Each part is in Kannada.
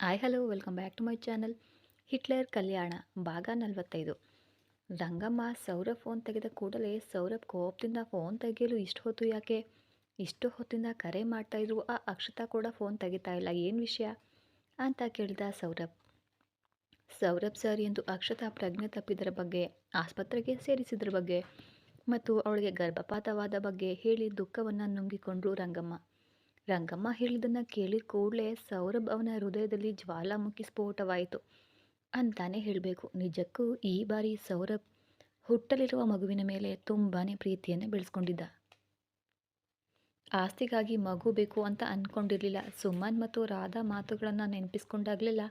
Hi hello welcome back to my channel Hitler Kalyana ಭಾಗ ನಲವತ್ತೈದು. ರಂಗಮ್ಮ ಸೌರಭ್ ಫೋನ್ ತೆಗೆದ ಕೂಡಲೇ ಸೌರಭ್ ಕೋಪದಿಂದ ಫೋನ್ ತೆಗೆಯಲು ಇಷ್ಟು ಹೊತ್ತು ಯಾಕೆ? ಇಷ್ಟು ಹೊತ್ತಿಂದ ಕರೆ ಮಾಡ್ತಾಯಿದ್ರು ಆ ಅಕ್ಷತಾ ಕೂಡ ಫೋನ್ ತೆಗಿತಾ ಇಲ್ಲ, ಏನು ವಿಷಯ? ಅಂತ ಕೇಳಿದ ಸೌರಭ್. ಸೌರಭ್ ಸರ್ ಎಂದು ಅಕ್ಷತಾ ಪ್ರಜ್ಞೆ ತಪ್ಪಿದರ ಬಗ್ಗೆ, ಆಸ್ಪತ್ರೆಗೆ ಸೇರಿಸಿದ್ರ ಬಗ್ಗೆ, ಮತ್ತು ಅವಳಿಗೆ ಗರ್ಭಪಾತವಾದ ಬಗ್ಗೆ ಹೇಳಿ ದುಃಖವನ್ನು ನುಂಗಿಕೊಂಡ್ರು ರಂಗಮ್ಮ. ರಂಗಮ್ಮ ಹೇಳಿದ್ದನ್ನು ಕೇಳಿ ಕೂಡಲೇ ಸೌರಭ್ ಅವನ ಹೃದಯದಲ್ಲಿ ಜ್ವಾಲಾಮುಖಿ ಸ್ಫೋಟವಾಯಿತು. ಅಂತಾನೆ ಹೇಳಬೇಕು. ನಿಜಕ್ಕೂ ಈ ಬಾರಿ ಸೌರಭ್ ಹುಟ್ಟಲಿರುವ ಮಗುವಿನ ಮೇಲೆ ತುಂಬಾ ಪ್ರೀತಿಯನ್ನು ಬೆಳೆಸ್ಕೊಂಡಿದ್ದ. ಆಸ್ತಿಗಾಗಿ ಮಗು ಬೇಕು ಅಂತ ಅಂದ್ಕೊಂಡಿರಲಿಲ್ಲ ಸುಮನ್ ಮತ್ತು ರಾಧಾ ಮಾತುಗಳನ್ನು ನೆನಪಿಸ್ಕೊಂಡಾಗಲೆಲ್ಲ.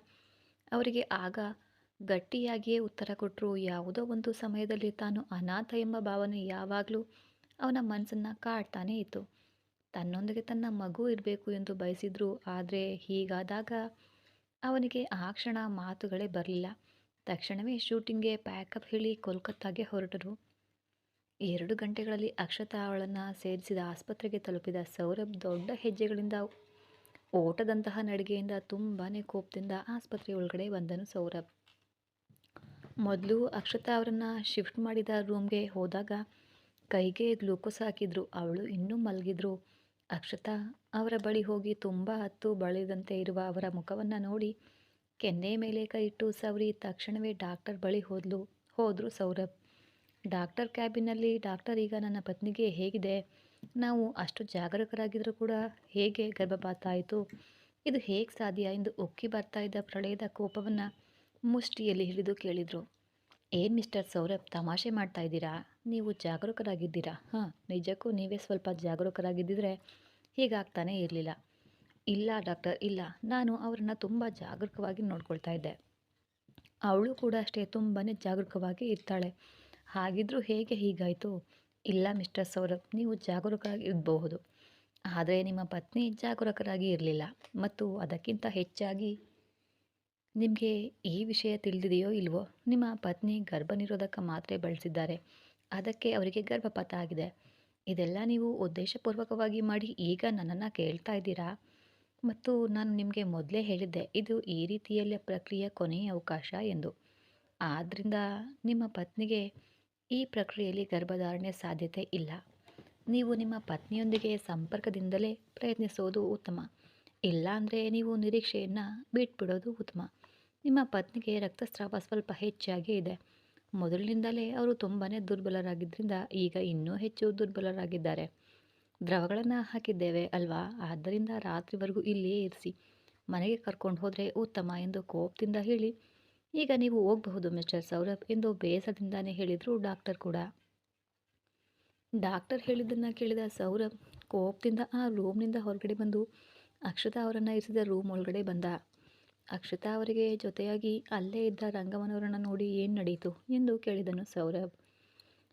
ಅವರಿಗೆ ಆಗ ಗಟ್ಟಿಯಾಗಿಯೇ ಉತ್ತರ ಕೊಟ್ಟರು ಯಾವುದೋ ಒಂದು ಸಮಯದಲ್ಲಿ ತಾನು ಅನಾಥ ಎಂಬ ಭಾವನೆ ಯಾವಾಗಲೂ ಅವನ ಮನಸ್ಸನ್ನು ಕಾಡ್ತಾನೇ ಇತ್ತು. ತನ್ನೊಂದಿಗೆ ತನ್ನ ಮಗು ಇರಬೇಕು ಎಂದು ಬಯಸಿದ್ರು. ಆದರೆ ಹೀಗಾದಾಗ ಅವನಿಗೆ ಆ ಕ್ಷಣ ಮಾತುಗಳೇ ಬರಲಿಲ್ಲ. ತಕ್ಷಣವೇ ಶೂಟಿಂಗ್ಗೆ ಪ್ಯಾಕಪ್ ಹೇಳಿ ಕೋಲ್ಕತ್ತಾಗೆ ಹೊರಟರು. ಎರಡು ಗಂಟೆಗಳಲ್ಲಿ ಅಕ್ಷತಾ ಅವಳನ್ನು ಸೇರಿಸಿದ ಆಸ್ಪತ್ರೆಗೆ ತಲುಪಿದ ಸೌರಭ್ ದೊಡ್ಡ ಹೆಜ್ಜೆಗಳಿಂದ ಓಟದಂತಹ ನಡಿಗೆಯಿಂದ ತುಂಬಾ ಕೋಪದಿಂದ ಆಸ್ಪತ್ರೆ ಒಳಗಡೆ ಬಂದನು ಸೌರಭ್. ಮೊದಲು ಅಕ್ಷತಾ ಅವರನ್ನು ಶಿಫ್ಟ್ ಮಾಡಿದ ರೂಮ್ಗೆ ಹೋದಾಗ ಕೈಗೆ ಗ್ಲೂಕೋಸ್ ಹಾಕಿದ್ರು. ಅವಳು ಇನ್ನೂ ಮಲಗಿದ್ರು. ಅಕ್ಷತಾ ಅವರ ಬಳಿ ಹೋಗಿ ತುಂಬ ಹತ್ತು ಬಳಿದಂತೆ ಇರುವ ಅವರ ಮುಖವನ್ನು ನೋಡಿ ಕೆನ್ನೆ ಮೇಲೆ ಕೈ ಇಟ್ಟು ಸವರಿ ತಕ್ಷಣವೇ ಡಾಕ್ಟರ್ ಬಳಿ ಹೋದ್ಲು. ಹೋದರು ಸೌರಭ್. ಡಾಕ್ಟರ್ ಕ್ಯಾಬಿನಲ್ಲಿ ಡಾಕ್ಟರ್ ಈಗ ನನ್ನ ಪತ್ನಿಗೆ ಹೇಗಿದೆ? ನಾವು ಅಷ್ಟು ಜಾಗರೂಕರಾಗಿದ್ದರೂ ಕೂಡ ಹೇಗೆ ಗರ್ಭಪಾತ ಆಯಿತು ಇದು ಹೇಗೆ ಸಾಧ್ಯ? ಎಂದು ಉಕ್ಕಿ ಬರ್ತಾ ಇದ್ದ ಪ್ರಳಯದ ಕೋಪವನ್ನು ಮುಷ್ಟಿಯಲ್ಲಿ ಹಿಡಿದು ಕೇಳಿದರು. ಏನು ಮಿಸ್ಟರ್ ಸೌರಭ್, ತಮಾಷೆ ಮಾಡ್ತಾ ಇದ್ದೀರಾ? ನೀವು ಜಾಗರೂಕರಾಗಿದ್ದೀರಾ? ಹಾಂ, ನಿಜಕ್ಕೂ ನೀವೇ ಸ್ವಲ್ಪ ಜಾಗರೂಕರಾಗಿದ್ದಿದ್ರೆ ಹೀಗಾಗ್ತಾನೇ ಇರಲಿಲ್ಲ. ಇಲ್ಲ ಡಾಕ್ಟರ್, ಇಲ್ಲ. ನಾನು ಅವರನ್ನು ತುಂಬ ಜಾಗರೂಕವಾಗಿ ನೋಡ್ಕೊಳ್ತಾ ಇದ್ದೆ. ಅವಳು ಕೂಡ ಅಷ್ಟೇ ತುಂಬಾ ಜಾಗರೂಕವಾಗಿ ಇರ್ತಾಳೆ. ಹಾಗಿದ್ರೂ ಹೇಗೆ ಹೀಗಾಯಿತು? ಇಲ್ಲ ಮಿಸ್ಟರ್ ಸೌರಭ್, ನೀವು ಜಾಗರೂಕರಾಗಿ ಇರಬಹುದು ಆದರೆ ನಿಮ್ಮ ಪತ್ನಿ ಜಾಗರೂಕರಾಗಿ ಇರಲಿಲ್ಲ. ಮತ್ತು ಅದಕ್ಕಿಂತ ಹೆಚ್ಚಾಗಿ ನಿಮಗೆ ಈ ವಿಷಯ ತಿಳಿದಿದೆಯೋ ಇಲ್ವೋ? ನಿಮ್ಮ ಪತ್ನಿ ಗರ್ಭನಿರೋಧಕ ಮಾತ್ರೆ ಬಳಸಿದ್ದಾರೆ. ಅದಕ್ಕೆ ಅವರಿಗೆ ಗರ್ಭಪಾತ ಆಗಿದೆ. ಇದೆಲ್ಲ ನೀವು ಉದ್ದೇಶಪೂರ್ವಕವಾಗಿ ಮಾಡಿ ಈಗ ನನ್ನನ್ನು ಕೇಳ್ತಾ ಇದ್ದೀರಾ? ಮತ್ತು ನಾನು ನಿಮಗೆ ಮೊದಲೇ ಹೇಳಿದ್ದೆ, ಇದು ಈ ರೀತಿಯಲ್ಲಿ ಪ್ರಕ್ರಿಯೆ ಕೊನೆಯ ಅವಕಾಶ ಎಂದು. ಆದ್ದರಿಂದ ನಿಮ್ಮ ಪತ್ನಿಗೆ ಈ ಪ್ರಕ್ರಿಯೆಯಲ್ಲಿ ಗರ್ಭಧಾರಣೆ ಸಾಧ್ಯತೆ ಇಲ್ಲ. ನೀವು ನಿಮ್ಮ ಪತ್ನಿಯೊಂದಿಗೆ ಸಂಪರ್ಕದಿಂದಲೇ ಪ್ರಯತ್ನಿಸೋದು ಉತ್ತಮ. ಇಲ್ಲಾಂದರೆ ನೀವು ನಿರೀಕ್ಷೆಯನ್ನು ಬಿಟ್ಬಿಡೋದು ಉತ್ತಮ. ನಿಮ್ಮ ಪತ್ನಿಗೆ ರಕ್ತಸ್ರಾವ ಸ್ವಲ್ಪ ಹೆಚ್ಚಾಗಿ ಇದೆ. ಮೊದಲಿನಿಂದಲೇ ಅವರು ತುಂಬಾ ದುರ್ಬಲರಾಗಿದ್ದರಿಂದ ಈಗ ಇನ್ನೂ ಹೆಚ್ಚು ದುರ್ಬಲರಾಗಿದ್ದಾರೆ. ದ್ರವಗಳನ್ನು ಹಾಕಿದ್ದೇವೆ ಅಲ್ವಾ? ಆದ್ದರಿಂದ ರಾತ್ರಿವರೆಗೂ ಇಲ್ಲಿಯೇ ಇರಿಸಿ. ಮನೆಗೆ ಕರ್ಕೊಂಡು ಹೋದರೆ ಉತ್ತಮ ಎಂದು ಕೋಪದಿಂದ ಹೇಳಿ. ಈಗ ನೀವು ಹೋಗಬಹುದು, ಮಿಸ್ಟರ್ ಸೌರಭ್ ಎಂದು ಬೇಸರದಿಂದಾನೇ ಹೇಳಿದರು ಡಾಕ್ಟರ್ ಕೂಡ. ಡಾಕ್ಟರ್ ಹೇಳಿದ್ದನ್ನು ಕೇಳಿದ ಸೌರಭ್ ಕೋಪದಿಂದ ಆ ರೂಮ್ನಿಂದ ಹೊರಗಡೆ ಬಂದು ಅಕ್ಷತಾ ಅವರನ್ನು ಇರಿಸಿದ ರೂಮ್ ಒಳಗಡೆ ಬಂದ. ಅಕ್ಷತಾ ಅವರಿಗೆ ಜೊತೆಯಾಗಿ ಅಲ್ಲೇ ಇದ್ದ ರಂಗಮನವರನ್ನು ನೋಡಿ ಏನು ನಡೆಯಿತು ಎಂದು ಕೇಳಿದನು ಸೌರಭ್.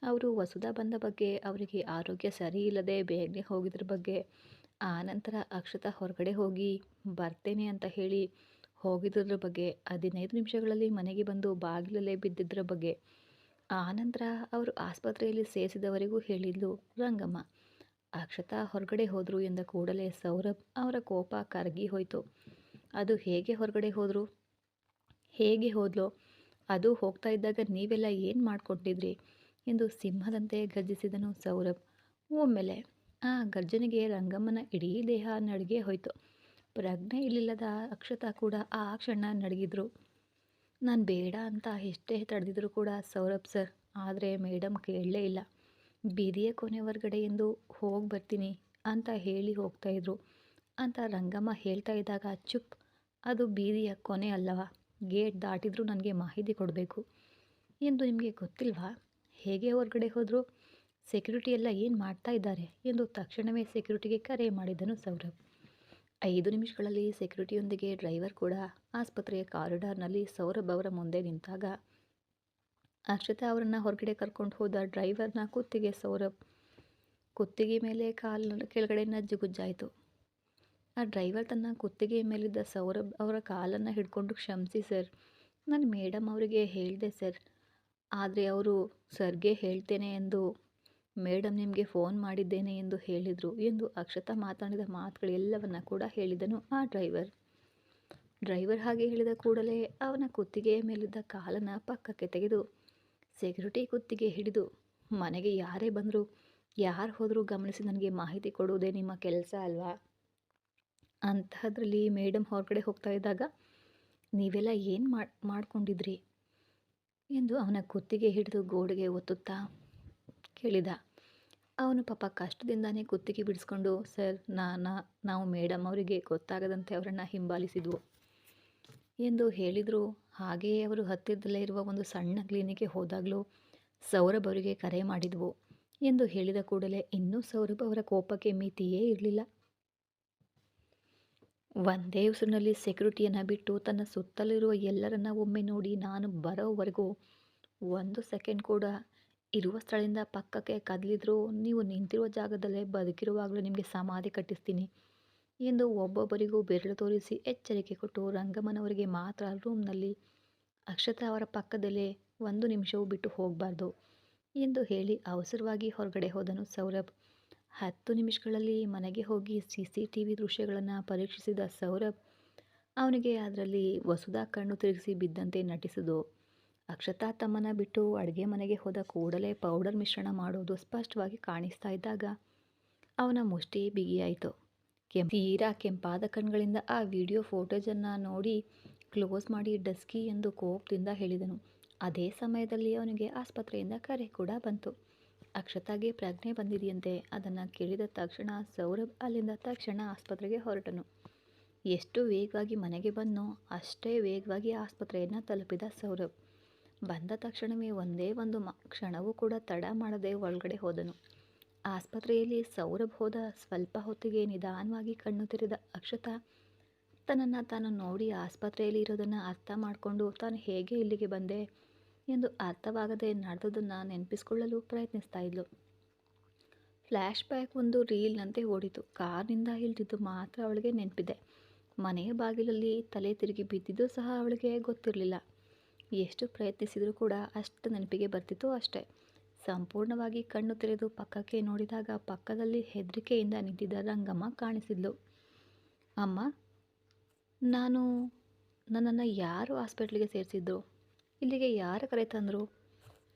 ಅವರು ವಸುಧಾ ಬಂದ ಬಗ್ಗೆ, ಅವರಿಗೆ ಆರೋಗ್ಯ ಸರಿ ಇಲ್ಲದೆ ಬೇಗನೆ ಹೋಗಿದ್ರ ಬಗ್ಗೆ, ಆ ನಂತರ ಅಕ್ಷತಾ ಹೊರಗಡೆ ಹೋಗಿ, ಬರ್ತೇನೆ ಅಂತ ಹೇಳಿ ಹೋಗಿದ್ರ ಬಗ್ಗೆ, ಹದಿನೈದು ನಿಮಿಷಗಳಲ್ಲಿ ಮನೆಗೆ ಬಂದು ಬಾಗಿಲಲ್ಲೇ ಬಿದ್ದಿದ್ದರ ಬಗ್ಗೆ. ಆ ನಂತರ ಅವರು ಆಸ್ಪತ್ರೆಯಲ್ಲಿ ಸೇರಿಸಿದವರೆಗೂ ಹೇಳಿದ್ಲು ರಂಗಮ್ಮ. ಅಕ್ಷತಾ ಹೊರಗಡೆ ಹೋದರು ಎಂದ ಕೂಡಲೇ ಸೌರಭ್ ಅವರ ಕೋಪ ಕರಗಿ ಹೋಯಿತು. ಅದು ಹೇಗೆ ಹೊರಗಡೆ ಹೋದರು? ಹೇಗೆ ಹೋದ್ಲೋ? ಅದು ಹೋಗ್ತಾ ಇದ್ದಾಗ ನೀವೆಲ್ಲ ಏನು ಮಾಡಿಕೊಂಡಿದ್ರಿ ಎಂದು ಸಿಂಹದಂತೆ ಗರ್ಜಿಸಿದನು ಸೌರಭ್. ಒಮ್ಮೆಲೆ ಆ ಗರ್ಜನೆಗೆ ರಂಗಮ್ಮನ ಇಡೀ ದೇಹ ನಡಿಗೆ ಹೋಯಿತು. ಪ್ರಜ್ಞೆ ಇಲ್ಲಿಲ್ಲದ ಅಕ್ಷತಾ ಕೂಡ ಆ ಕ್ಷಣ ನಡಗಿದ್ರು. ನಾನು ಬೇಡ ಅಂತ ಎಷ್ಟೇ ತಡೆದಿದ್ರು ಕೂಡ ಸೌರಭ್ ಸರ್, ಆದರೆ ಮೇಡಮ್ ಕೇಳಲೇ ಇಲ್ಲ. ಬೀದಿಯ ಕೊನೆ ಹೊರಗಡೆ ಎಂದು ಹೋಗಿ ಬರ್ತೀನಿ ಅಂತ ಹೇಳಿ ಹೋಗ್ತಾಯಿದ್ರು ಅಂತ ರಂಗಮ್ಮ ಹೇಳ್ತಾ ಇದ್ದಾಗ ಚುಪ್ ಅದು ಬೀದಿಯ ಕೊನೆ ಅಲ್ಲವಾ? ಗೇಟ್ ದಾಟಿದರೂ ನನಗೆ ಮಾಹಿತಿ ಕೊಡಬೇಕು. ಎಂದು ನಿಮಗೆ ಗೊತ್ತಿಲ್ವಾ? ಹೇಗೆ ಹೊರಗಡೆ ಹೋದರು? ಸೆಕ್ಯೂರಿಟಿ ಎಲ್ಲ ಏನು ಮಾಡ್ತಾ ಇದ್ದಾರೆ? ಎಂದು ತಕ್ಷಣವೇ ಸೆಕ್ಯೂರಿಟಿಗೆ ಕರೆ ಮಾಡಿದನು ಸೌರಭ್. ಐದು ನಿಮಿಷಗಳಲ್ಲಿ ಸೆಕ್ಯೂರಿಟಿಯೊಂದಿಗೆ ಡ್ರೈವರ್ ಕೂಡ ಆಸ್ಪತ್ರೆಯ ಕಾರಿಡಾರ್ನಲ್ಲಿ ಸೌರಭ್ ಅವರ ಮುಂದೆ ನಿಂತಾಗ ಅಕ್ಷತಾ ಅವರನ್ನು ಹೊರಗಡೆ ಕರ್ಕೊಂಡು ಹೋದ ಡ್ರೈವರ್ನ ಕುತ್ತಿಗೆ ಸೌರಭ್ ಕುತ್ತಿಗೆ ಮೇಲೆ ಕಾಲು ಕೆಳಗಡೆ ನಜ್ಜುಗುಜ್ಜಾಯಿತು ಆ ಡ್ರೈವರ್ ತನ್ನ ಕುತ್ತಿಗೆ ಮೇಲಿದ್ದ ಸೌರಭ್ ಅವರ ಕಾಲನ್ನು ಹಿಡ್ಕೊಂಡು ಕ್ಷಮಿಸಿ, ಸರ್, ನಾನು ಮೇಡಮ್ ಅವರಿಗೆ ಹೇಳಿದೆ, ಸರ್. ಆದರೆ ಅವರು ಸರ್ಗೆ ಹೇಳ್ತೇನೆ ಎಂದು ಮೇಡಮ್ ನಿಮಗೆ ಫೋನ್ ಮಾಡಿದ್ದೇನೆ ಎಂದು ಹೇಳಿದರು ಎಂದು ಅಕ್ಷತಾ ಮಾತನಾಡಿದ ಮಾತುಗಳೆಲ್ಲವನ್ನ ಕೂಡ ಹೇಳಿದನು ಆ ಡ್ರೈವರ್. ಡ್ರೈವರ್ ಹಾಗೆ ಹೇಳಿದ ಕೂಡಲೇ ಅವನ ಕುತ್ತಿಗೆಯ ಮೇಲಿದ್ದ ಕಾಲನ್ನು ಪಕ್ಕಕ್ಕೆ ತೆಗೆದು, ಸೆಕ್ಯೂರಿಟಿ ಕುತ್ತಿಗೆ ಹಿಡಿದು, ಮನೆಗೆ ಯಾರೇ ಬಂದರೂ, ಯಾರು ಹೋದರೂ ಗಮನಿಸಿ ನನಗೆ ಮಾಹಿತಿ ಕೊಡುವುದೇ ನಿಮ್ಮ ಕೆಲಸ ಅಲ್ವಾ? ಅಂತಹದ್ರಲ್ಲಿ ಮೇಡಮ್ ಹೊರಗಡೆ ಹೋಗ್ತಾ ಇದ್ದಾಗ, ನೀವೆಲ್ಲ ಏನು ಮಾಡಿ, ಮಾಡ್ಕೊಂಡಿದ್ರಿ? ಎಂದು ಅವನ ಕುತ್ತಿಗೆ ಹಿಡಿದು ಗೋಡೆಗೆ ಒತ್ತುತ್ತಾ ಕೇಳಿದ. ಅವನು ಪಾಪ ಕಷ್ಟದಿಂದಾನೇ ಕುತ್ತಿಗೆ ಬಿಡಿಸ್ಕೊಂಡು, ಸರ್, ನಾನು, ನಾವು ಮೇಡಮ್ ಅವರಿಗೆ ಗೊತ್ತಾಗದಂತೆ ಅವರನ್ನು ಹಿಂಬಾಲಿಸಿದ್ವು ಎಂದು ಹೇಳಿದರು. ಹಾಗೆಯೇ ಅವರು ಹತ್ತಿರದಲ್ಲೇ ಇರುವ ಒಂದು ಸಣ್ಣ ಕ್ಲಿನಿಕ್ಗೆ ಹೋದಾಗಲೂ ಸೌರಭ್ ಅವರಿಗೆ ಕರೆ ಮಾಡಿದ್ವು ಎಂದು ಹೇಳಿದ ಕೂಡಲೇ ಇನ್ನೂ ಸೌರಭ್ ಅವರ ಕೋಪಕ್ಕೆ ಮಿತಿಯೇ ಇರಲಿಲ್ಲ. ಒಂದೇ ಉಸಿರಿನಲ್ಲಿ ಸೆಕ್ಯೂರಿಟಿಯನ್ನು ಬಿಟ್ಟು ತನ್ನ ಸುತ್ತಲಿರುವ ಎಲ್ಲರನ್ನ ಒಮ್ಮೆ ನೋಡಿ ನಾನು ಬರೋವರೆಗೂ ಒಂದು ಸೆಕೆಂಡ್ ಕೂಡ ಇರುವ ಸ್ಥಳದಿಂದ ಪಕ್ಕಕ್ಕೆ ಕದಲಿದ್ರು ನೀವು ನಿಂತಿರುವ ಜಾಗದಲ್ಲೇ ಬದುಕಿರುವಾಗಲೂ ನಿಮಗೆ ಸಮಾಧಿ ಕಟ್ಟಿಸ್ತೀನಿ ಎಂದು ಒಬ್ಬೊಬ್ಬರಿಗೂ ಬೆರಳು ತೋರಿಸಿ ಎಚ್ಚರಿಕೆ ಕೊಟ್ಟು ರಂಗಮ್ಮನವರಿಗೆ ಮಾತ್ರ ರೂಮ್ನಲ್ಲಿ ಅಕ್ಷತಾ ಅವರ ಪಕ್ಕದಲ್ಲೇ ಒಂದು ನಿಮಿಷವೂ ಬಿಟ್ಟು ಹೋಗಬಾರ್ದು ಎಂದು ಹೇಳಿ ಅವಸರವಾಗಿ ಹೊರಗಡೆ ಹೋದನು ಸೌರಭ್. ಹತ್ತು ನಿಮಿಷಗಳಲ್ಲಿ ಮನೆಗೆ ಹೋಗಿ ಸಿ ಸಿ ಟಿ ವಿ ದೃಶ್ಯಗಳನ್ನು ಪರೀಕ್ಷಿಸಿದ ಸೌರಭ್, ಅವನಿಗೆ ಅದರಲ್ಲಿ ವಸುಧಾ ಕಣ್ಣು ತಿರುಗಿಸಿ ಬಿದ್ದಂತೆ ನಟಿಸಿದು ಅಕ್ಷತಾ ತಮ್ಮನ ಬಿಟ್ಟು ಅಡುಗೆ ಮನೆಗೆ ಹೋದ ಕೂಡಲೇ ಪೌಡರ್ ಮಿಶ್ರಣ ಮಾಡೋದು ಸ್ಪಷ್ಟವಾಗಿ ಕಾಣಿಸ್ತಾ ಇದ್ದಾಗ ಅವನ ಮುಷ್ಟಿ ಬಿಗಿಯಾಯಿತು. ಕೆಂ, ತೀರಾ ಕೆಂಪಾದ ಕಣ್ಗಳಿಂದ ಆ ವಿಡಿಯೋ ಫೋಟೋಜನ್ನು ನೋಡಿ ಕ್ಲೋಸ್ ಮಾಡಿ ಡಸ್ಕಿ ಎಂದು ಕೋಪದಿಂದ ಹೇಳಿದನು. ಅದೇ ಸಮಯದಲ್ಲಿ ಅವನಿಗೆ ಆಸ್ಪತ್ರೆಯಿಂದ ಕರೆ ಕೂಡ ಬಂತು. ಅಕ್ಷತಾಗೆ ಪ್ರಜ್ಞೆ ಬಂದಿದೆಯಂತೆ. ಅದನ್ನು ಕೇಳಿದ ತಕ್ಷಣ ಸೌರಭ್ ಅಲ್ಲಿಂದ ತಕ್ಷಣ ಆಸ್ಪತ್ರೆಗೆ ಹೊರಟನು. ಎಷ್ಟು ವೇಗವಾಗಿ ಮನೆಗೆ ಬಂದನೋ ಅಷ್ಟೇ ವೇಗವಾಗಿ ಆಸ್ಪತ್ರೆಯನ್ನು ತಲುಪಿದ ಸೌರಭ್. ಬಂದ ತಕ್ಷಣವೇ ಒಂದೇ ಒಂದು ಮ ಕ್ಷಣವೂ ಕೂಡ ತಡ ಮಾಡದೆ ಒಳಗಡೆ ಹೋದನು. ಆಸ್ಪತ್ರೆಯಲ್ಲಿ ಸೌರಭ್ ಹೋದ ಸ್ವಲ್ಪ ಹೊತ್ತಿಗೆ ನಿಧಾನವಾಗಿ ಕಣ್ಣು ತೆರೆದ ಅಕ್ಷತಾ, ತನ್ನನ್ನು ತಾನು ನೋಡಿ ಆಸ್ಪತ್ರೆಯಲ್ಲಿ ಇರೋದನ್ನು ಅರ್ಥ ಮಾಡಿಕೊಂಡು ತಾನು ಹೇಗೆ ಇಲ್ಲಿಗೆ ಬಂದೆ? ಎಂದು ಅರ್ಥವಾಗದೆ ನಡೆದದನ್ನು ನೆನಪಿಸಿಕೊಳ್ಳಲು ಪ್ರಯತ್ನಿಸ್ತಾ ಇದ್ಲು. ಫ್ಲ್ಯಾಶ್ ಬ್ಯಾಕ್ ಒಂದು ರೀಲ್ನಂತೆ ಓಡಿತು. ಕಾರ್ನಿಂದ ಇಳಿದಿದ್ದು ಮಾತ್ರ ಅವಳಿಗೆ ನೆನಪಿದೆ. ಮನೆಯ ಬಾಗಿಲಲ್ಲಿ ತಲೆ ತಿರುಗಿ ಬಿದ್ದಿದ್ದು ಸಹ ಅವಳಿಗೆ ಗೊತ್ತಿರಲಿಲ್ಲ. ಎಷ್ಟು ಪ್ರಯತ್ನಿಸಿದರೂ ಕೂಡ ಅಷ್ಟು ನೆನಪಿಗೆ ಬರ್ತಿತ್ತು ಅಷ್ಟೇ. ಸಂಪೂರ್ಣವಾಗಿ ಕಣ್ಣು ತೆರೆದು ಪಕ್ಕಕ್ಕೆ ನೋಡಿದಾಗ ಪಕ್ಕದಲ್ಲಿ ಹೆದರಿಕೆಯಿಂದ ನಿಂತಿದ್ದ ರಂಗಮ್ಮ ಕಾಣಿಸಿದ್ಲು. ಅಮ್ಮ, ನಾನು ನನ್ನನ್ನು ಯಾರು ಹಾಸ್ಪಿಟ್ಲಿಗೆ ಸೇರಿಸಿದ್ರು? ಇಲ್ಲಿಗೆ ಯಾರು ಕರೆ ತಂದರು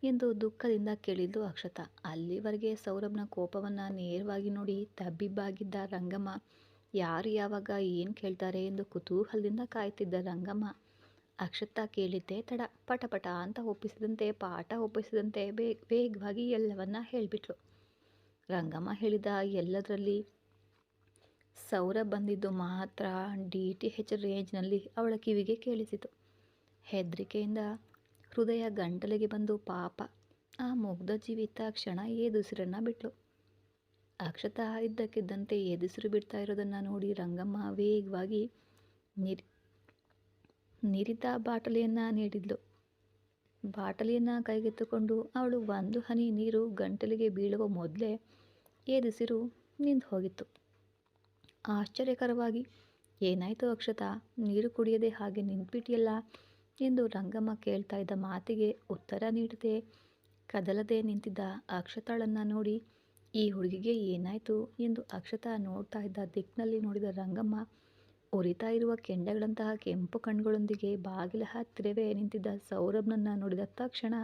ಎಂದು ದುಃಖದಿಂದ ಕೇಳಿದ್ದು ಅಕ್ಷತ. ಅಲ್ಲಿವರೆಗೆ ಸೌರಭ್ನ ಕೋಪವನ್ನು ನೇರವಾಗಿ ನೋಡಿ ತಬ್ಬಿಬ್ಬಾಗಿದ್ದ ರಂಗಮ್ಮ, ಯಾರು ಯಾವಾಗ ಏನು ಕೇಳ್ತಾರೆ ಎಂದು ಕುತೂಹಲದಿಂದ ಕಾಯ್ತಿದ್ದ ರಂಗಮ್ಮ, ಅಕ್ಷತ ಕೇಳಿದ್ದೆ ತಡ. ಪಟಪಟ ಅಂತ ಒಪ್ಪಿಸಿದಂತೆ, ಪಾಠ ಒಪ್ಪಿಸಿದಂತೆ ಬೇಗ ವೇಗವಾಗಿ ಎಲ್ಲವನ್ನ ಹೇಳಿಬಿಟ್ಲು. ರಂಗಮ್ಮ ಹೇಳಿದ ಎಲ್ಲದರಲ್ಲಿ ಸೌರಭ್ ಬಂದಿದ್ದು ಮಾತ್ರ ಡಿ ಟಿ ಹೆಚ್ ರೇಂಜ್ನಲ್ಲಿ ಅವಳ ಕಿವಿಗೆ ಕೇಳಿಸಿತು. ಹೆದರಿಕೆಯಿಂದ ಹೃದಯ ಗಂಟಲಿಗೆ ಬಂದು ಪಾಪ. ಆ ಮುಗ್ಧ ಜೀವಿತ ಕ್ಷಣ ಏದುಸಿರನ್ನು ಬಿಟ್ಲು. ಅಕ್ಷತ ಇದ್ದಕ್ಕಿದ್ದಂತೆ ಎದುಸಿರು ಬಿಡ್ತಾ ಇರೋದನ್ನು ನೋಡಿ ರಂಗಮ್ಮ ವೇಗವಾಗಿ ನಿರ್ ನೀರಿದ್ದ ಬಾಟಲಿಯನ್ನು ನೀಡಿದ್ಲು. ಬಾಟಲಿಯನ್ನು ಕೈಗೆತ್ತಿಕೊಂಡು ಅವಳು ಒಂದು ಹನಿ ನೀರು ಗಂಟಲಿಗೆ ಬೀಳುವ ಮೊದಲೇ ಏದುಸಿರು ನಿಂತು ಹೋಗಿತ್ತು. ಆಶ್ಚರ್ಯಕರವಾಗಿ, ಏನಾಯಿತು ಅಕ್ಷತಾ? ನೀರು ಕುಡಿಯದೆ ಹಾಗೆ ನಿಂತ್ಬಿಟ್ಟಿಯಲ್ಲ ಎಂದು ರಂಗಮ್ಮ ಕೇಳ್ತಾ ಇದ್ದ ಮಾತಿಗೆ ಉತ್ತರ ನೀಡದೆ ಕದಲದೆ ನಿಂತಿದ್ದ ಅಕ್ಷತಾಳನ್ನು ನೋಡಿ, ಈ ಹುಡುಗಿಗೆ ಏನಾಯಿತು? ಎಂದು ಅಕ್ಷತಾ ನೋಡ್ತಾ ಇದ್ದ ದಿಕ್ಕಿನಲ್ಲಿ ನೋಡಿದ ರಂಗಮ್ಮ, ಉರಿತಾ ಇರುವ ಕೆಂಡಗಳಂತಹ ಕೆಂಪು ಕಣ್ಗಳೊಂದಿಗೆ ಬಾಗಿಲ ಹತ್ತಿರವೇ ನಿಂತಿದ್ದ ಸೌರಭ್ನನ್ನು ನೋಡಿದ ತಕ್ಷಣ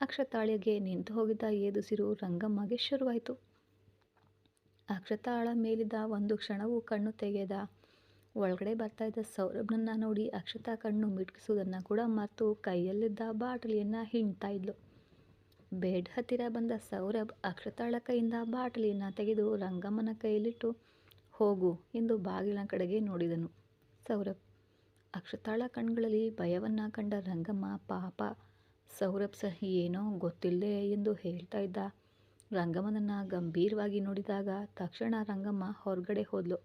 ಅಕ್ಷತಾಳಿಗೆ ನಿಂತು ಹೋಗಿದ್ದ ಏದುಸಿರು ರಂಗಮ್ಮಗೆ ಶುರುವಾಯಿತು. ಅಕ್ಷತಾಳ ಮೇಲಿದ್ದ ಒಂದು ಕ್ಷಣವೂ ಕಣ್ಣು ತೆಗೆದ ಒಳಗಡೆ ಬರ್ತಾ ಇದ್ದ ಸೌರಭ್ನನ್ನು ನೋಡಿ ಅಕ್ಷತಾ ಕಣ್ಣು ಮಿಟ್ಕಿಸುವುದನ್ನು ಕೂಡ ಮರೆತು ಕೈಯಲ್ಲಿದ್ದ ಬಾಟಲಿಯನ್ನು ಹಿಂಡ್ತಾ ಇದ್ಲು. ಬೆಡ್ ಹತ್ತಿರ ಬಂದ ಸೌರಭ್ ಅಕ್ಷತಾಳ ಕೈಯಿಂದ ಬಾಟಲಿಯನ್ನು ತೆಗೆದು ರಂಗಮ್ಮನ ಕೈಯಲ್ಲಿಟ್ಟು, ಹೋಗು ಎಂದು ಬಾಗಿಲ ಕಡೆಗೆ ನೋಡಿದನು. ಸೌರಭ್ ಅಕ್ಷತಾಳ ಕಣ್ಗಳಲ್ಲಿ ಭಯವನ್ನು ಕಂಡ ರಂಗಮ್ಮ, ಪಾಪ, ಸೌರಭ್ ಸಹ ಏನೋ ಗೊತ್ತಿಲ್ಲದೆ ಎಂದು ಹೇಳ್ತಾ ಇದ್ದ ರಂಗಮ್ಮನನ್ನು ಗಂಭೀರವಾಗಿ ನೋಡಿದಾಗ ತಕ್ಷಣ ರಂಗಮ್ಮ ಹೊರಗಡೆ ಹೋದ್ಲು.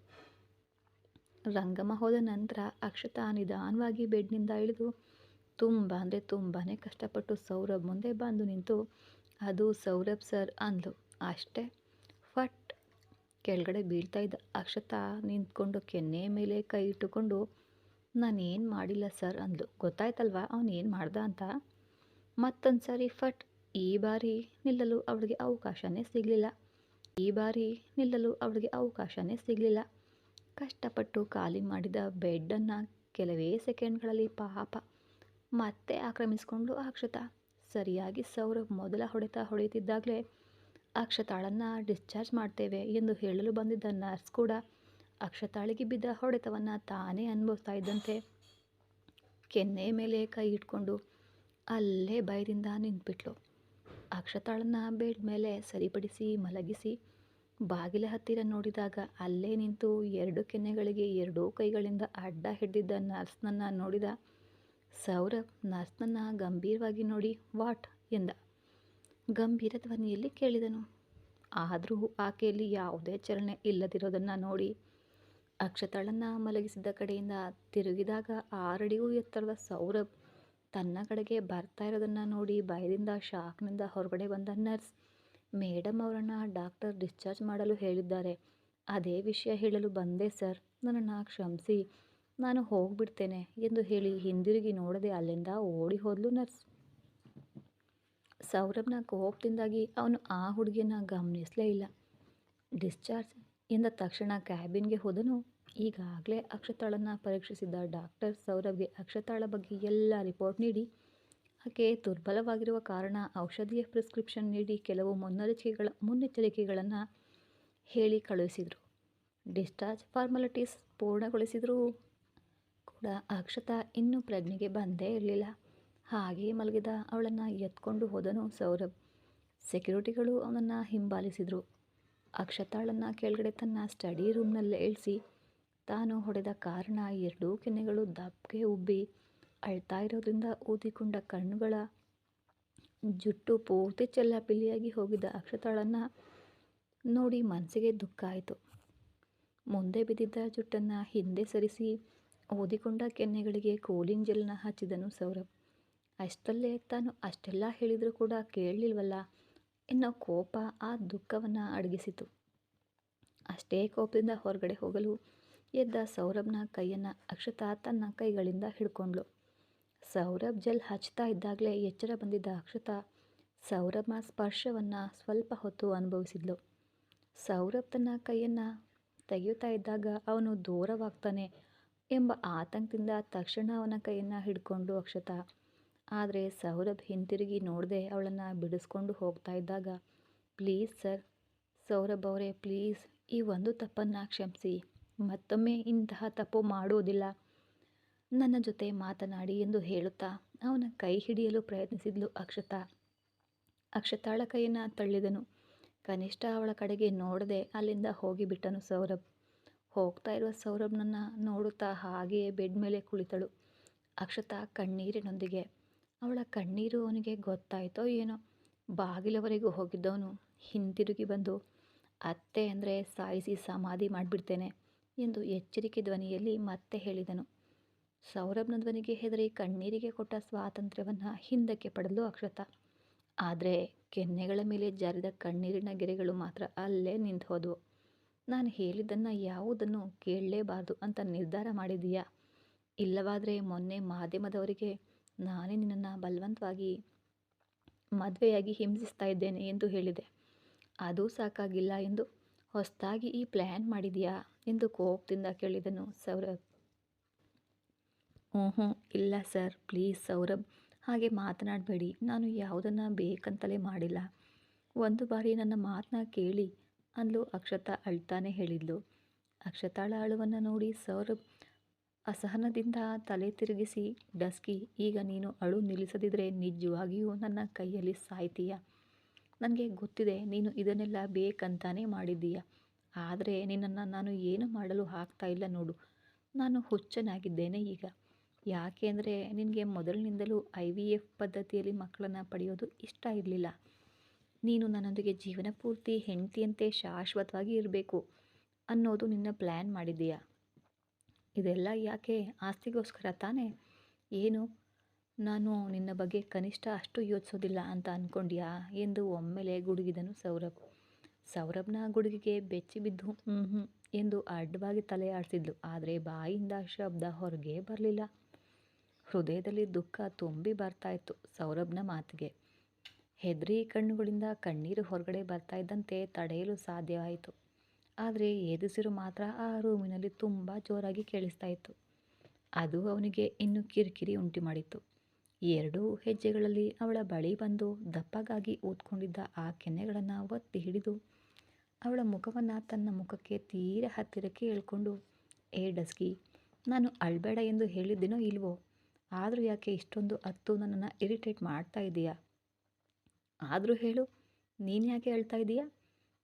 ರಂಗಮ್ಮ ಹೋದ ನಂತರ ಅಕ್ಷತಾ ನಿಧಾನವಾಗಿ ಬೆಡ್ನಿಂದ ಇಳಿದು, ತುಂಬ ಅಂದರೆ ತುಂಬಾ ಕಷ್ಟಪಟ್ಟು ಸೌರಭ್ ಮುಂದೆ ಬಂದು ನಿಂತು, ಅದು ಸೌರಭ್ ಸರ್ ಅಂದ್ಲು. ಅಷ್ಟೇ. ಫಟ್! ಕೆಳಗಡೆ ಬೀಳ್ತಾ ಇದ್ದ ಅಕ್ಷತಾ ನಿಂತ್ಕೊಂಡು ಕೆನ್ನೆ ಮೇಲೆ ಕೈ ಇಟ್ಟುಕೊಂಡು, ನಾನೇನು ಮಾಡಿಲ್ಲ ಸರ್ ಅಂದ್ಲು. ಗೊತ್ತಾಯ್ತಲ್ವಾ ಅವನು ಏನು ಮಾಡ್ದ ಅಂತ? ಮತ್ತೊಂದು ಸಾರಿ ಫಟ್! ಈ ಬಾರಿ ನಿಲ್ಲಲು ಅವಳಿಗೆ ಅವಕಾಶನೇ ಸಿಗಲಿಲ್ಲ. ಈ ಬಾರಿ ನಿಲ್ಲಲು ಅವಳಿಗೆ ಅವಕಾಶನೇ ಸಿಗಲಿಲ್ಲ. ಕಷ್ಟಪಟ್ಟು ಖಾಲಿ ಮಾಡಿದ ಬೆಡ್ಡನ್ನು ಕೆಲವೇ ಸೆಕೆಂಡ್ಗಳಲ್ಲಿ ಪಾಪ ಮತ್ತೆ ಆಕ್ರಮಿಸಿಕೊಂಡು ಅಕ್ಷತಾ ಸರಿಯಾಗಿ ಸೌರಭ್ ಮೊದಲ ಹೊಡೆತ ಹೊಡೆಯುತ್ತಿದ್ದಾಗಲೇ ಅಕ್ಷತಾಳನ್ನು ಡಿಸ್ಚಾರ್ಜ್ ಮಾಡ್ತೇವೆ ಎಂದು ಹೇಳಲು ಬಂದಿದ್ದ ನರ್ಸ್ ಕೂಡ ಅಕ್ಷತಾಳಿಗೆ ಬಿದ್ದ ಹೊಡೆತವನ್ನು ತಾನೇ ಅನುಭವಿಸ್ತಾ ಇದ್ದಂತೆ ಕೆನ್ನೆ ಮೇಲೆ ಕೈ ಇಟ್ಕೊಂಡು ಅಲ್ಲೇ ಭಯದಿಂದ ನಿಂತ್ಬಿಟ್ಲು. ಅಕ್ಷತಾಳನ್ನು ಬೆಡ್ ಮೇಲೆ ಸರಿಪಡಿಸಿ ಮಲಗಿಸಿ ಬಾಗಿಲ ಹತ್ತಿರ ನೋಡಿದಾಗ ಅಲ್ಲೇ ನಿಂತು ಎರಡು ಕೆನ್ನೆಗಳಿಗೆ ಎರಡೂ ಕೈಗಳಿಂದ ಅಡ್ಡ ಹಿಡಿದಿದ್ದ ನರ್ಸ್ನನ್ನ ನೋಡಿದ ಸೌರಭ್ ನರ್ಸ್ನನ್ನ ಗಂಭೀರವಾಗಿ ನೋಡಿ, ವಾಟ್? ಎಂದ. ಗಂಭೀರ ಧ್ವನಿಯಲ್ಲಿ ಕೇಳಿದನು. ಆದರೂ ಆಕೆಯಲ್ಲಿ ಯಾವುದೇ ಚಲನೆ ಇಲ್ಲದಿರೋದನ್ನು ನೋಡಿ ಅಕ್ಷತಾಳನ್ನ ಮಲಗಿಸಿದ್ದ ಕಡೆಯಿಂದ ತಿರುಗಿದಾಗ ಆರಡಿಗೂ ಎತ್ತರದ ಸೌರಭ್ ತನ್ನ ಕಡೆಗೆ ಬರ್ತಾ ಇರೋದನ್ನು ನೋಡಿ ಭಯದಿಂದ ಶಾಕ್ನಿಂದ ಹೊರಗಡೆ ಬಂದ ನರ್ಸ್ ಮೇಡಮ್ ಅವರನ್ನು ಡಾಕ್ಟರ್ ಡಿಸ್ಚಾರ್ಜ್ ಮಾಡಲು ಹೇಳಿದ್ದಾರೆ. ಅದೇ ವಿಷಯ ಹೇಳಲು ಬಂದೆ, ಸರ್. ನನ್ನನ್ನು ಕ್ಷಮಿಸಿ. ನಾನು ಹೋಗ್ಬಿಡ್ತೇನೆ ಎಂದು ಹೇಳಿ ಹಿಂದಿರುಗಿ ನೋಡದೆ ಅಲ್ಲಿಂದ ಓಡಿ ಹೋದ್ಲು ನರ್ಸ್. ಸೌರಭ್ನ ಕೋಪದಿಂದಾಗಿ ಅವನು ಆ ಹುಡುಗಿಯನ್ನ ಗಮನಿಸಲೇ ಇಲ್ಲ. ಡಿಸ್ಚಾರ್ಜ್ ಎಂದ ತಕ್ಷಣ ಕ್ಯಾಬಿನ್ಗೆ ಹೋದನು. ಈಗಾಗಲೇ ಅಕ್ಷತಾಳನ್ನು ಪರೀಕ್ಷಿಸಿದ್ದ ಡಾಕ್ಟರ್ ಸೌರಭ್ಗೆ ಅಕ್ಷತಾಳ ಬಗ್ಗೆ ಎಲ್ಲ ರಿಪೋರ್ಟ್ ನೀಡಿ ಆಕೆ ದುರ್ಬಲವಾಗಿರುವ ಕಾರಣ ಔಷಧಿಯ ಪ್ರಿಸ್ಕ್ರಿಪ್ಷನ್ ನೀಡಿ ಕೆಲವು ಮುನ್ನೆಚ್ಚರಿಕೆಗಳ ಮುನ್ನೆಚ್ಚರಿಕೆಗಳನ್ನು ಹೇಳಿ ಕಳುಹಿಸಿದರು. ಡಿಸ್ಚಾರ್ಜ್ ಫಾರ್ಮಾಲಿಟೀಸ್ ಪೂರ್ಣಗೊಳಿಸಿದರೂ ಕೂಡ ಅಕ್ಷತಾ ಇನ್ನೂ ಪ್ರಜ್ಞೆಗೆ ಬಂದೇ ಇರಲಿಲ್ಲ. ಹಾಗೆಯೇ ಮಲಗಿದ ಅವಳನ್ನು ಎತ್ಕೊಂಡು ಹೋದನು ಸೌರಭ್. ಸೆಕ್ಯೂರಿಟಿಗಳು ಅವನನ್ನು ಹಿಂಬಾಲಿಸಿದರು. ಅಕ್ಷತಾಳನ್ನು ಕೆಳಗಡೆ ತನ್ನ ಸ್ಟಡಿ ರೂಮ್ನಲ್ಲೇ ಇಳಿಸಿ ತಾನು ಹೊಡೆದ ಕಾರಣ ಎರಡೂ ಕೆನ್ನೆಗಳು ದಪ್ಪಗೆ ಉಬ್ಬಿ ಅಳ್ತಾ ಇರೋದ್ರಿಂದ ಊದಿಕೊಂಡ ಕಣ್ಣುಗಳ ಜುಟ್ಟು ಪೂರ್ತಿ ಚೆಲ್ಲಾಪಿಲ್ಲಿಯಾಗಿ ಹೋಗಿದ್ದ ಅಕ್ಷತಾಳನ್ನು ನೋಡಿ ಮನಸ್ಸಿಗೆ ದುಃಖ ಆಯಿತು. ಮುಂದೆ ಬಿದ್ದಿದ್ದ ಜುಟ್ಟನ್ನು ಹಿಂದೆ ಸರಿಸಿ ಓದಿಕೊಂಡ ಕೆನ್ನೆಗಳಿಗೆ ಕೂಲಿಂಗ್ ಜೆಲ್ನ ಹಚ್ಚಿದನು ಸೌರಭ್. ಅಷ್ಟಲ್ಲೇ ತಾನು ಅಷ್ಟೆಲ್ಲ ಹೇಳಿದರೂ ಕೂಡ ಕೇಳಲಿಲ್ವಲ್ಲ? ಎನ್ನೋ ಕೋಪ ಆ ದುಃಖವನ್ನು ಅಡಗಿಸಿತು. ಅಷ್ಟೇ ಕೋಪದಿಂದ ಹೊರಗಡೆ ಹೋಗಲು ಎದ್ದ ಸೌರಭ್ನ ಕೈಯನ್ನು ಅಕ್ಷತಾ ತನ್ನ ಕೈಗಳಿಂದ ಹಿಡ್ಕೊಂಡ್ಳು. ಸೌರಭ್ ಜಲ್ ಹಚ್ತಾ ಇದ್ದಾಗಲೇ ಎಚ್ಚರ ಬಂದಿದ್ದ ಅಕ್ಷತಾ ಸೌರಭ್ನ ಸ್ಪರ್ಶವನ್ನು ಸ್ವಲ್ಪ ಹೊತ್ತು ಅನುಭವಿಸಿದ್ಲು. ಸೌರಭ್ ತನ್ನ ಕೈಯನ್ನು ತೆಗೆಯುತ್ತಾ ಇದ್ದಾಗ ಅವನು ದೂರವಾಗ್ತಾನೆ ಎಂಬ ಆತಂಕದಿಂದ ತಕ್ಷಣ ಅವನ ಕೈಯನ್ನು ಹಿಡ್ಕೊಂಡು ಅಕ್ಷತ. ಆದರೆ ಸೌರಭ್ ಹಿಂತಿರುಗಿ ನೋಡದೆ ಅವಳನ್ನು ಬಿಡಿಸ್ಕೊಂಡು ಹೋಗ್ತಾ ಇದ್ದಾಗ, ಪ್ಲೀಸ್ ಸರ್, ಸೌರಭ್ ಅವರೇ, ಪ್ಲೀಸ್ ಈ ಒಂದು ತಪ್ಪನ್ನು ಕ್ಷಮಿಸಿ. ಮತ್ತೊಮ್ಮೆ ಇಂತಹ ತಪ್ಪು ಮಾಡುವುದಿಲ್ಲ ನನ್ನ ಜೊತೆ ಮಾತನಾಡಿ ಎಂದು ಹೇಳುತ್ತಾ ಅವನ ಕೈ ಹಿಡಿಯಲು ಪ್ರಯತ್ನಿಸಿದ್ಲು ಅಕ್ಷತಾ. ಅಕ್ಷತಾಳ ಕೈಯನ್ನು ತಳ್ಳಿದನು. ಕನಿಷ್ಠ ಅವಳ ಕಡೆಗೆ ನೋಡದೆ ಅಲ್ಲಿಂದ ಹೋಗಿಬಿಟ್ಟನು ಸೌರಭ್. ಹೋಗ್ತಾ ಇರುವ ಸೌರಭ್ನನ್ನು ನೋಡುತ್ತಾ ಹಾಗೆಯೇ ಬೆಡ್ ಮೇಲೆ ಕುಳಿತಳು. ಅಕ್ಷತಾ ಕಣ್ಣೀರಿನೊಂದಿಗೆ, ಅವಳ ಕಣ್ಣೀರು ಅವನಿಗೆ ಗೊತ್ತಾಯಿತೋ ಏನೋ? ಬಾಗಿಲವರೆಗೂ ಹೋಗಿದ್ದವನು ಹಿಂತಿರುಗಿ ಬಂದು, ಅತ್ತೆ ಅಂದರೆ ಸಾಯಿಸಿ ಸಮಾಧಿ ಮಾಡಿಬಿಡ್ತೇನೆ ಎಂದು ಎಚ್ಚರಿಕೆ ಧ್ವನಿಯಲ್ಲಿ ಮತ್ತೆ ಹೇಳಿದನು. ಸೌರಭ್ನ ಧ್ವನಿಗೆ ಹೆದರಿ ಕಣ್ಣೀರಿಗೆ ಕೊಟ್ಟ ಸ್ವಾತಂತ್ರ್ಯವನ್ನು ಹಿಂದಕ್ಕೆ ಪಡಲು ಅಕ್ಷತ. ಆದರೆ ಕೆನ್ನೆಗಳ ಮೇಲೆ ಜಾರಿದ ಕಣ್ಣೀರಿನ ಗೆರೆಗಳು ಮಾತ್ರ ಅಲ್ಲೇ ನಿಂತು ಹೋದವು. ನಾನು ಹೇಳಿದ್ದನ್ನು ಯಾವುದನ್ನು ಕೇಳಲೇಬಾರ್ದು ಅಂತ ನಿರ್ಧಾರ ಮಾಡಿದೀಯಾ ಇಲ್ಲವಾದರೆ ಮೊನ್ನೆ ಮಾಧ್ಯಮದವರಿಗೆ ನಾನೇ ನಿನ್ನನ್ನು ಬಲವಂತವಾಗಿ ಮದುವೆಯಾಗಿ ಹಿಂಸಿಸ್ತಾ ಇದ್ದೇನೆ ಎಂದು ಹೇಳಿದೆ. ಅದು ಸಾಕಾಗಿಲ್ಲ ಎಂದು ಹೊಸದಾಗಿ ಈ ಪ್ಲ್ಯಾನ್ ಮಾಡಿದೆಯಾ ಎಂದು ಕೋಪದಿಂದ ಕೇಳಿದನು ಸೌರಭ್. ಹ್ಞೂ ಹ್ಞೂ ಇಲ್ಲ ಸರ್, ಪ್ಲೀಸ್ ಸೌರಭ್, ಹಾಗೆ ಮಾತನಾಡಬೇಡಿ. ನಾನು ಯಾವುದನ್ನು ಬೇಕಂತಲೇ ಮಾಡಿಲ್ಲ. ಒಂದು ಬಾರಿ ನನ್ನ ಮಾತನ್ನ ಕೇಳಿ ಅಂದ್ಲು ಅಕ್ಷತಾ ಅಳ್ತಾನೆ ಹೇಳಿದ್ಲು. ಅಕ್ಷತಾಳ ಅಳುವನ್ನು ನೋಡಿ ಸೌರಭ್ ಅಸಹನದಿಂದ ತಲೆ ತಿರುಗಿಸಿ, ಡಸ್ಕಿ, ಈಗ ನೀನು ಅಳು ನಿಲ್ಲಿಸದಿದ್ದರೆ ನಿಜವಾಗಿಯೂ ನನ್ನ ಕೈಯಲ್ಲಿ ಸಾಯ್ತೀಯ? ನನಗೆ ಗೊತ್ತಿದೆ, ನೀನು ಇದನ್ನೆಲ್ಲ ಬೇಕಂತಾನೆ ಮಾಡಿದ್ದೀಯ. ಆದರೆ ನಿನ್ನನ್ನು ನಾನು ಏನು ಮಾಡಲು ಹಾಕ್ತಾ ಇಲ್ಲ ನೋಡು. ನಾನು ಹುಚ್ಚನಾಗಿದ್ದೇನೆ ಈಗ. ಯಾಕೆ ಅಂದರೆ ನಿನಗೆ ಮೊದಲಿನಿಂದಲೂ ಐ ವಿ ಎಫ್ ಪದ್ಧತಿಯಲ್ಲಿ ಮಕ್ಕಳನ್ನು ಪಡೆಯೋದು ಇಷ್ಟ ಇರಲಿಲ್ಲ. ನೀನು ನನ್ನೊಂದಿಗೆ ಜೀವನ ಪೂರ್ತಿ ಹೆಂಡತಿಯಂತೆ ಶಾಶ್ವತವಾಗಿ ಇರಬೇಕು ಅನ್ನೋದು ನಿನ್ನ ಪ್ಲ್ಯಾನ್ ಮಾಡಿದ್ದೀಯಾ? ಇದೆಲ್ಲ ಯಾಕೆ ಆಸ್ತಿಗೋಸ್ಕರ ತಾನೇ? ಏನು? ನಾನು ನಿನ್ನ ಬಗ್ಗೆ ಕನಿಷ್ಠ ಅಷ್ಟು ಯೋಚಿಸೋದಿಲ್ಲ ಅಂತ ಅಂದ್ಕೊಂಡ್ಯಾ ಎಂದು ಒಮ್ಮೆಲೆ ಗುಡುಗಿದನು ಸೌರಭ್. ಸೌರಭ್ನ ಗುಡುಗಿಗೆ ಬೆಚ್ಚಿ ಬಿದ್ದು ಹ್ಞೂ ಹ್ಞೂ ಎಂದು ಅಡ್ಡವಾಗಿ ತಲೆ ಆಡಿಸಿದ್ಲು. ಆದರೆ ಬಾಯಿಂದ ಶಬ್ದ ಹೊರಗೆ ಬರಲಿಲ್ಲ. ಹೃದಯದಲ್ಲಿ ದುಃಖ ತುಂಬಿ ಬರ್ತಾ ಇತ್ತು ಸೌರಭ್ನ ಮಾತಿಗೆ. ಹೆದರಿ ಕಣ್ಣುಗಳಿಂದ ಕಣ್ಣೀರು ಹೊರಗಡೆ ಬರ್ತಾ ಇದ್ದಂತೆ ತಡೆಯಲು ಸಾಧ್ಯವಾಯಿತು. ಆದರೆ ಏದುಸಿರು ಮಾತ್ರ ಆ ರೂಮಿನಲ್ಲಿ ತುಂಬ ಜೋರಾಗಿ ಕೇಳಿಸ್ತಾ ಇತ್ತು. ಅದು ಅವನಿಗೆ ಇನ್ನೂ ಕಿರಿಕಿರಿ ಉಂಟು ಮಾಡಿತ್ತು ಎರಡೂ ಹೆಜ್ಜೆಗಳಲ್ಲಿ ಅವಳ ಬಳಿ ಬಂದು ದಪ್ಪಗಾಗಿ ಊದ್ಕೊಂಡಿದ್ದ ಆ ಕೆನ್ನೆಗಳನ್ನು ಒತ್ತಿ ಹಿಡಿದು ಅವಳ ಮುಖವನ್ನು ತನ್ನ ಮುಖಕ್ಕೆ ತೀರ ಹತ್ತಿರಕ್ಕೆ ಹೇಳ್ಕೊಂಡು ಏ ಡಸ್ಕಿ, ನಾನು ಅಳ್ಬೇಡ ಎಂದು ಹೇಳಿದ್ದೀನೋ ಇಲ್ವೋ? ಆದರೂ ಯಾಕೆ ಇಷ್ಟೊಂದು ಅತ್ತು ನನ್ನನ್ನು ಇರಿಟೇಟ್ ಮಾಡ್ತಾ ಇದ್ದೀಯಾ ಆದರೂ ಹೇಳು, ನೀನು ಯಾಕೆ ಹೇಳ್ತಾ ಇದ್ದೀಯಾ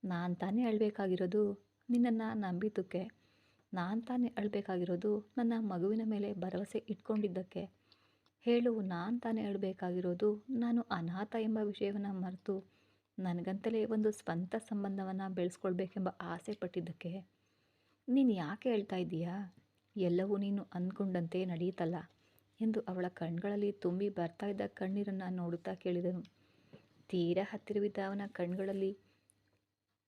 ನಾನು ತಾನೇ ಅಳಬೇಕಾಗಿರೋದು ನಿನ್ನನ್ನು ನಂಬಿದ್ದಕ್ಕೆ. ನಾನು ತಾನೇ ಅಳಬೇಕಾಗಿರೋದು ನನ್ನ ಮಗುವಿನ ಮೇಲೆ ಭರವಸೆ ಇಟ್ಕೊಂಡಿದ್ದಕ್ಕೆ. ಹೇಳು, ನಾನು ತಾನೇ ಅಳಬೇಕಾಗಿರೋದು ನಾನು ಅನಾಥ ಎಂಬ ವಿಷಯವನ್ನು ಮರೆತು ನನಗಂತಲೇ ಒಂದು ಸ್ವಂತ ಸಂಬಂಧವನ್ನು ಬೆಳೆಸ್ಕೊಳ್ಬೇಕೆಂಬ ಆಸೆ ಪಟ್ಟಿದ್ದಕ್ಕೆ. ನೀನು ಯಾಕೆ ಹೇಳ್ತಾ ಇದ್ದೀಯಾ ಎಲ್ಲವೂ ನೀನು ಅಂದ್ಕೊಂಡಂತೆ ನಡೆಯುತ್ತಲ್ಲ ಎಂದು ಅವಳ ಕಣ್ಗಳಲ್ಲಿ ತುಂಬಿ ಬರ್ತಾ ಇದ್ದ ಕಣ್ಣೀರನ್ನು ನೋಡುತ್ತಾ ಕೇಳಿದನು. ತೀರ ಹತ್ತಿರವಿದ್ದ ಅವನ ಕಣ್ಗಳಲ್ಲಿ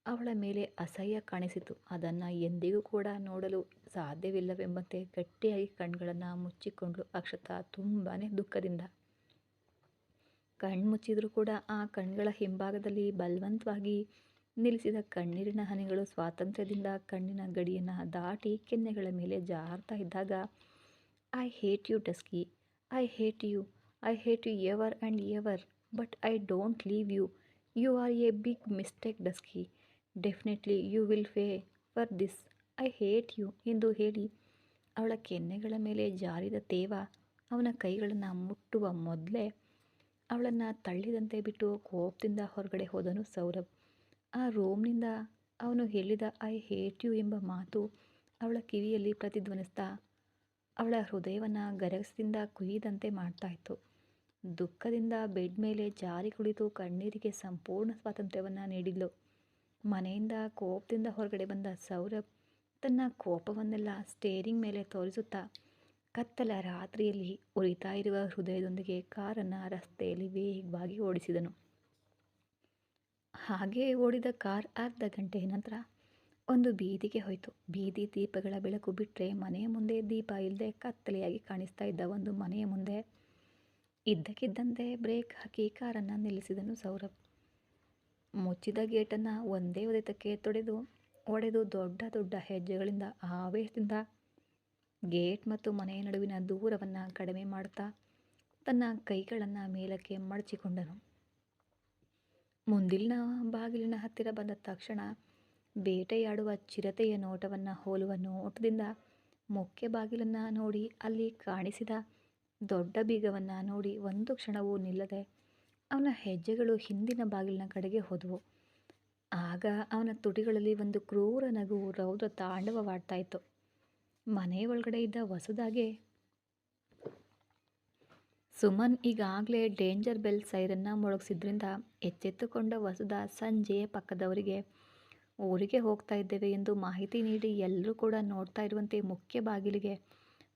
ಅವಳ ಮೇಲೆ ಅಸಹ್ಯ ಕಾಣಿಸಿತು. ಅದನ್ನು ಎಂದಿಗೂ ಕೂಡ ನೋಡಲು ಸಾಧ್ಯವಿಲ್ಲವೆಂಬಂತೆ ಗಟ್ಟಿಯಾಗಿ ಕಣ್ಗಳನ್ನು ಮುಚ್ಚಿಕೊಂಡು ಅಕ್ಷತಾ ತುಂಬಾ ದುಃಖದಿಂದ ಕಣ್ಣು ಮುಚ್ಚಿದರೂ ಕೂಡ ಆ ಕಣ್ಗಳ ಹಿಂಭಾಗದಲ್ಲಿ ಬಲವಂತವಾಗಿ ನಿಲ್ಲಿಸಿದ ಕಣ್ಣೀರಿನ ಹನಿಗಳು ಸ್ವಾತಂತ್ರ್ಯದಿಂದ ಕಣ್ಣಿನ ಗಡಿಯನ್ನು ದಾಟಿ ಕೆನ್ನೆಗಳ ಮೇಲೆ ಜಾರ್ತಾ ಇದ್ದಾಗ I hate you dusky I hate you I hate you ever and ever but I don't leave you you are a big mistake dusky definitely you will pay for this I hate you ಎಂದು ಹೇಳಿ ಅವಳ ಕೆನ್ನೆಗಳ ಮೇಲೆ ಜಾರಿದ ತೇವ ಅವನ ಕೈಗಳನ್ನು ಮುಟ್ಟುವ ಮೊದಲೇ ಅವಳನ್ನು ತಳ್ಳಿದಂತೆ ಬಿಟ್ಟು ಕೋಪದಿಂದ ಹೊರಗಡೆ ಹೋದನು ಸೌರಭ್. ಆ ರೋಮ್ನಿಂದ ಅವನು ಹೇಳಿದ ಐ ಹೇಟ್ ಯು ಎಂಬ ಮಾತು ಅವಳ ಕಿವಿಯಲ್ಲಿ ಪ್ರತಿಧ್ವನಿಸ್ತಾ ಅವಳ ಹೃದಯವನ್ನು ಗರಗಸದಿಂದ ಕುಯ್ಯದಂತೆ ಮಾಡ್ತಾಯಿತ್ತು ದುಃಖದಿಂದ ಬೆಡ್ ಮೇಲೆ ಜಾರಿ ಕುಳಿತು ಕಣ್ಣೀರಿಗೆ ಸಂಪೂರ್ಣ ಸ್ವಾತಂತ್ರ್ಯವನ್ನು ನೀಡಿದ್ಲು. ಮನೆಯಿಂದ ಕೋಪದಿಂದ ಹೊರಗಡೆ ಬಂದ ಸೌರಭ್ ತನ್ನ ಕೋಪವನ್ನೆಲ್ಲ ಸ್ಟೇರಿಂಗ್ ಮೇಲೆ ತೋರಿಸುತ್ತಾ ಕತ್ತಲ ರಾತ್ರಿಯಲ್ಲಿ ಉರಿತಾ ಇರುವ ಹೃದಯದೊಂದಿಗೆ ಕಾರನ್ನು ರಸ್ತೆಯಲ್ಲಿ ವೇಗವಾಗಿ ಓಡಿಸಿದನು. ಹಾಗೆ ಓಡಿದ ಕಾರ್ ಅರ್ಧ ಗಂಟೆಯ ನಂತರ ಒಂದು ಬೀದಿಗೆ ಹೋಯಿತು. ಬೀದಿ ದೀಪಗಳ ಬೆಳಕು ಬಿಟ್ಟರೆ ಮನೆಯ ಮುಂದೆ ದೀಪ ಇಲ್ಲದೆ ಕತ್ತಲೆಯಾಗಿ ಕಾಣಿಸ್ತಾ ಇದ್ದ ಒಂದು ಮನೆಯ ಮುಂದೆ ಇದ್ದಕ್ಕಿದ್ದಂತೆ ಬ್ರೇಕ್ ಹಾಕಿ ಕಾರನ್ನು ನಿಲ್ಲಿಸಿದನು ಸೌರಭ್. ಮುಚ್ಚಿದ ಗೇಟನ್ನು ಒಂದೇ ಒದೆತಕ್ಕೆ ತೊಡೆದು ಒಡೆದು ದೊಡ್ಡ ದೊಡ್ಡ ಹೆಜ್ಜೆಗಳಿಂದ ಆವೇಶದಿಂದ ಗೇಟ್ ಮತ್ತು ಮನೆಯ ನಡುವಿನ ದೂರವನ್ನು ಕಡಿಮೆ ಮಾಡುತ್ತಾ ತನ್ನ ಕೈಗಳನ್ನು ಮೇಲಕ್ಕೆ ಮಡಚಿಕೊಂಡನು. ಮುಂದಿನ ಬಾಗಿಲಿನ ಹತ್ತಿರ ಬಂದ ತಕ್ಷಣ ಬೇಟೆಯಾಡುವ ಚಿರತೆಯ ನೋಟವನ್ನು ಹೋಲುವ ನೋಟದಿಂದ ಮುಖ್ಯ ಬಾಗಿಲನ್ನು ನೋಡಿ ಅಲ್ಲಿ ಕಾಣಿಸಿದ ದೊಡ್ಡ ಬೀಗವನ್ನು ನೋಡಿ ಒಂದು ಕ್ಷಣವೂ ನಿಲ್ಲದೆ ಅವನ ಹೆಜ್ಜೆಗಳು ಹಿಂದಿನ ಬಾಗಿಲಿನ ಕಡೆಗೆ ಹೋದವು. ಆಗ ಅವನ ತುಟಿಗಳಲ್ಲಿ ಒಂದು ಕ್ರೂರ ನಗು ರೌದ್ರ ತಾಂಡವವಾಡ್ತಾ ಇತ್ತು ಮನೆ ಒಳಗಡೆ ಇದ್ದ ಹೊಸದಾಗೆ ಸುಮನ್, ಈಗಾಗಲೇ ಡೇಂಜರ್ ಬೆಲ್ ಸೈರನ್ನು ಮೊಳಗಿಸಿದ್ರಿಂದ ಎಚ್ಚೆತ್ತುಕೊಂಡ ವಸುದ ಸಂಜೆಯ ಪಕ್ಕದವರಿಗೆ ಊರಿಗೆ ಹೋಗ್ತಾ ಇದ್ದೇವೆ ಎಂದು ಮಾಹಿತಿ ನೀಡಿ ಎಲ್ಲರೂ ಕೂಡ ನೋಡ್ತಾ ಇರುವಂತೆ ಮುಖ್ಯ ಬಾಗಿಲಿಗೆ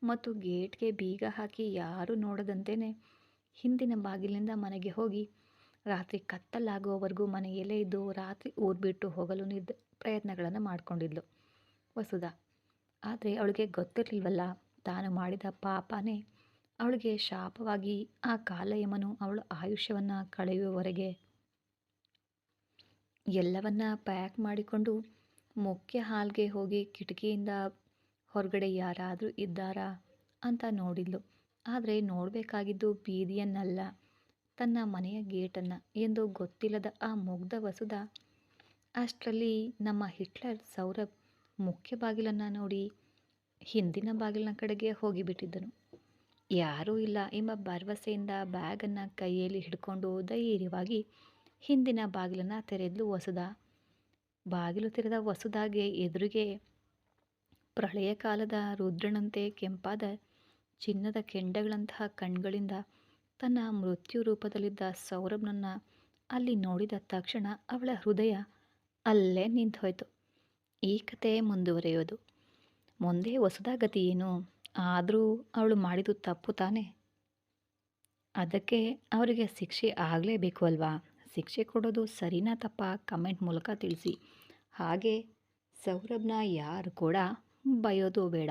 ಮತ್ತು ಗೇಟ್ಗೆ ಬೀಗ ಹಾಕಿ ಯಾರೂ ನೋಡದಂತೆಯೇ ಹಿಂದಿನ ಬಾಗಿಲಿನಿಂದ ಮನೆಗೆ ಹೋಗಿ ರಾತ್ರಿ ಕತ್ತಲಾಗುವವರೆಗೂ ಮನೆಯಲ್ಲೇ ಇದ್ದು ರಾತ್ರಿ ಊರು ಬಿಟ್ಟು ಹೋಗಲು ನಿರ್ದ ಪ್ರಯತ್ನಗಳನ್ನು ಮಾಡಿಕೊಂಡಿದ್ಲು ವಸುಧಾ. ಆದರೆ ಅವಳಿಗೆ ಗೊತ್ತಿರಲಿಲ್ವಲ್ಲ, ತಾನು ಮಾಡಿದ ಪಾಪನೇ ಅವಳಿಗೆ ಶಾಪವಾಗಿ ಆ ಕಾಲಯಮನು ಅವಳ ಆಯುಷ್ಯವನ್ನು ಕಳೆಯುವವರೆಗೆ ಎಲ್ಲವನ್ನ ಪ್ಯಾಕ್ ಮಾಡಿಕೊಂಡು ಮುಖ್ಯ ಹಾಲ್ಗೆ ಹೋಗಿ ಕಿಟಕಿಯಿಂದ ಹೊರಗಡೆ ಯಾರಾದರೂ ಇದ್ದಾರಾ ಅಂತ ನೋಡಿದ್ಲು. ಆದರೆ ನೋಡಬೇಕಾಗಿದ್ದು ಬೀದಿಯನ್ನಲ್ಲ. ತನ್ನ ಮನೆಯ ಗೇಟನ್ನು ಎಂದು ಗೊತ್ತಿಲ್ಲದ ಆ ಮುಗ್ಧ ವಸುದ ಅಷ್ಟರಲ್ಲಿ ನಮ್ಮ ಹಿಟ್ಲರ್ ಸೌರಭ್ ಮುಖ್ಯ ಬಾಗಿಲನ್ನು ನೋಡಿ ಹಿಂದಿನ ಬಾಗಿಲಿನ ಕಡೆಗೆ ಹೋಗಿಬಿಟ್ಟಿದ್ದನು. ಯಾರೂ ಇಲ್ಲ ಎಂಬ ಭರವಸೆಯಿಂದ ಬ್ಯಾಗನ್ನು ಕೈಯಲ್ಲಿ ಹಿಡ್ಕೊಂಡು ಧೈರ್ಯವಾಗಿ ಹಿಂದಿನ ಬಾಗಿಲನ್ನು ತೆರೆದ್ಲು ಹೊಸದ ಬಾಗಿಲು ತೆರೆದ ಹೊಸದಾಗೆ ಎದುರಿಗೆ ಪ್ರಳಯ ಕಾಲದ ರುದ್ರನಂತೆ ಕೆಂಪಾದ ಚಿನ್ನದ ಕೆಂಡಗಳಂತಹ ಕಣ್ಗಳಿಂದ ತನ್ನ ಮೃತ್ಯು ರೂಪದಲ್ಲಿದ್ದ ಸೌರಭ್ನನ್ನು ಅಲ್ಲಿ ನೋಡಿದ ತಕ್ಷಣ ಅವಳ ಹೃದಯ ಅಲ್ಲೇ ನಿಂತು ಹೋಯಿತು ಈ ಕತೆ ಮುಂದುವರೆಯೋದು. ಮುಂದೆ ಹೊಸದಾಗತಿ ಏನು? ಆದರೂ ಅವಳು ಮಾಡಿದ್ದು ತಪ್ಪು ತಾನೆ? ಅದಕ್ಕೆ ಅವರಿಗೆ ಶಿಕ್ಷೆ ಆಗಲೇಬೇಕು ಅಲ್ವಾ? ಶಿಕ್ಷೆ ಕೊಡೋದು ಸರಿನಾ ತಪ್ಪ ಕಮೆಂಟ್ ಮೂಲಕ ತಿಳಿಸಿ. ಹಾಗೆ ಸೌರಭ್ನ ಯಾರು ಕೂಡ ಬಯೋದು ಬೇಡ.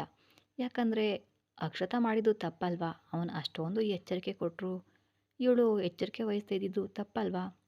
ಯಾಕಂದರೆ ಅಕ್ಷತ ಮಾಡಿದ್ದು ತಪ್ಪಲ್ವಾ? ಅವನು ಅಷ್ಟೊಂದು ಎಚ್ಚರಿಕೆ ಕೊಟ್ಟರು ಇವಳು ಎಚ್ಚರಿಕೆ ವಹಿಸ್ತಾ ಇದ್ದಿದ್ದು ತಪ್ಪಲ್ವಾ?